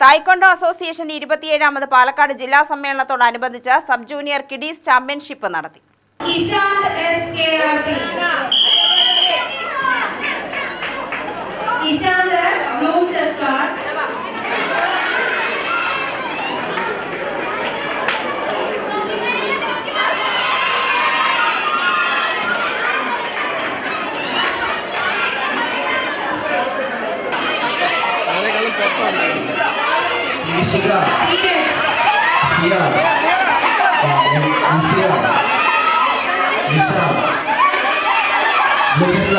Taekwondo association ഇരുപത്തിയേഴാമത് Palakkad ജില്ലാ സമ്മേളനത്തോടനുബന്ധിച്ച് sub junior kiddies championship നടത്തി. Thank S K Eat it. മുജിസ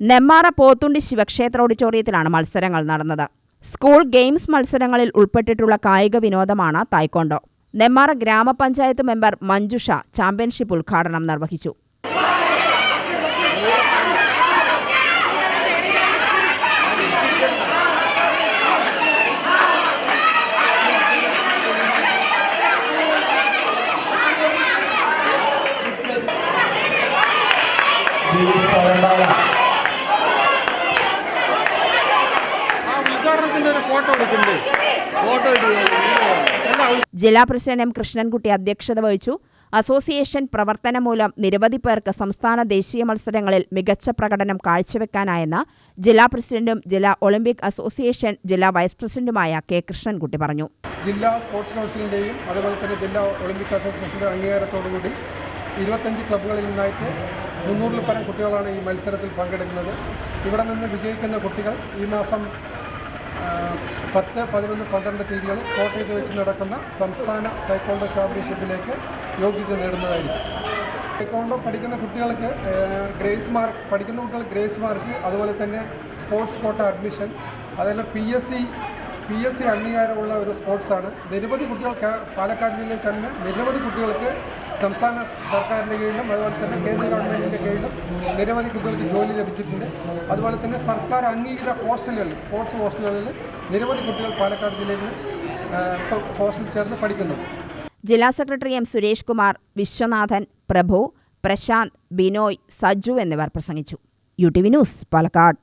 നെമ്മാറ പോത്തുണ്ടി ശിവക്ഷേത്ര ഓഡിറ്റോറിയത്തിലാണ് മത്സരങ്ങൾ നടന്നത്. സ്കൂൾ ഗെയിംസ് മത്സരങ്ങളിൽ ഉൾപ്പെട്ടിട്ടുള്ള കായിക വിനോദമാണ് തായ്ക്കൊണ്ടോ നെമ്മാറ ഗ്രാമപഞ്ചായത്ത് മെമ്പർ മഞ്ജുഷ ചാമ്പ്യൻഷിപ്പ് ഉദ്ഘാടനം നിർവഹിച്ചു. Thank സരണ്ടാല ഒരു ഫോട്ടോ ഫോട്ടോ ജില്ലാ പ്രസിഡന്റ് എം കൃഷ്ണൻകുട്ടി അധ്യക്ഷത വഹിച്ചു. അസോസിയേഷൻ പ്രവർത്തനം മൂലം നിരവധി പേർക്ക് സംസ്ഥാന ദേശീയ മത്സരങ്ങളിൽ മികച്ച പ്രകടനം കാഴ്ചവെക്കാനായെന്ന് ജില്ലാ പ്രസിഡന്റും ജില്ലാ ഒളിമ്പിക് അസോസിയേഷൻ ജില്ലാ വൈസ് പ്രസിഡന്റുമായ കെ കൃഷ്ണൻകുട്ടി പറഞ്ഞു. ജില്ലാ സ്പോർട്സ് കൗൺസിലിന്റെയും അതുപോലെ തന്നെ ജില്ലാ ഒളിമ്പിക് അസോസിയേഷന്റെ അംഗീകാരത്തോടുകൂടി ഇരുപത്തഞ്ച് ക്ലബ്ബുകളിൽ നിന്നായിട്ട് മുന്നൂറിൽ പരം കുട്ടികളാണ് ഈ മത്സരത്തിൽ പങ്കെടുക്കുന്നത്. ഇവിടെ നിന്ന് വിജയിക്കുന്ന കുട്ടികൾ ഈ മാസം പത്ത് പതിനൊന്ന് പന്ത്രണ്ട് തീയതികളിൽ കോട്ടയത്ത് വെച്ച് നടക്കുന്ന സംസ്ഥാന ടൈക്കോണ്ടോ ചാമ്പ്യൻഷിപ്പിലേക്ക് യോഗ്യത നേടുന്നതായിരിക്കും. ടൈക്കോണ്ടോ പഠിക്കുന്ന കുട്ടികൾക്ക് ഗ്രേസ് മാർക്ക് പഠിക്കുന്ന കുട്ടികൾ ഗ്രേസ് മാർക്ക് അതുപോലെ തന്നെ സ്പോർട്സ് കോട്ട അഡ്മിഷൻ അതായത് P S C P S C അംഗീകാരമുള്ള ഒരു സ്പോർട്സാണ് നിരവധി കുട്ടികൾ പാലക്കാട് ജില്ലയിൽ തന്നെ നിരവധി കുട്ടികൾക്ക് സംസ്ഥാന സർക്കാരിന്റെ കീഴിലും അതുപോലെ തന്നെ കേന്ദ്ര ഗവൺമെന്റിന്റെ കീഴിലും നിരവധി കുട്ടികൾക്ക് ജോലി ലഭിച്ചിട്ടുണ്ട്. അതുപോലെ തന്നെ സർക്കാർ അംഗീകൃത ഹോസ്റ്റലുകളിൽ സ്പോർട്സ് ഹോസ്റ്റലുകളിൽ നിരവധി കുട്ടികൾ പാലക്കാട് ജില്ലയിൽ ഇപ്പോൾ ഹോസ്റ്റലിൽ ചേർന്ന് പഠിക്കുന്നു. ജില്ലാ സെക്രട്ടറി എം സുരേഷ് കുമാർ വിശ്വനാഥൻ പ്രഭു പ്രശാന്ത് ബിനോയ് സജു എന്നിവർ പ്രസംഗിച്ചു. U T V news Palakkad.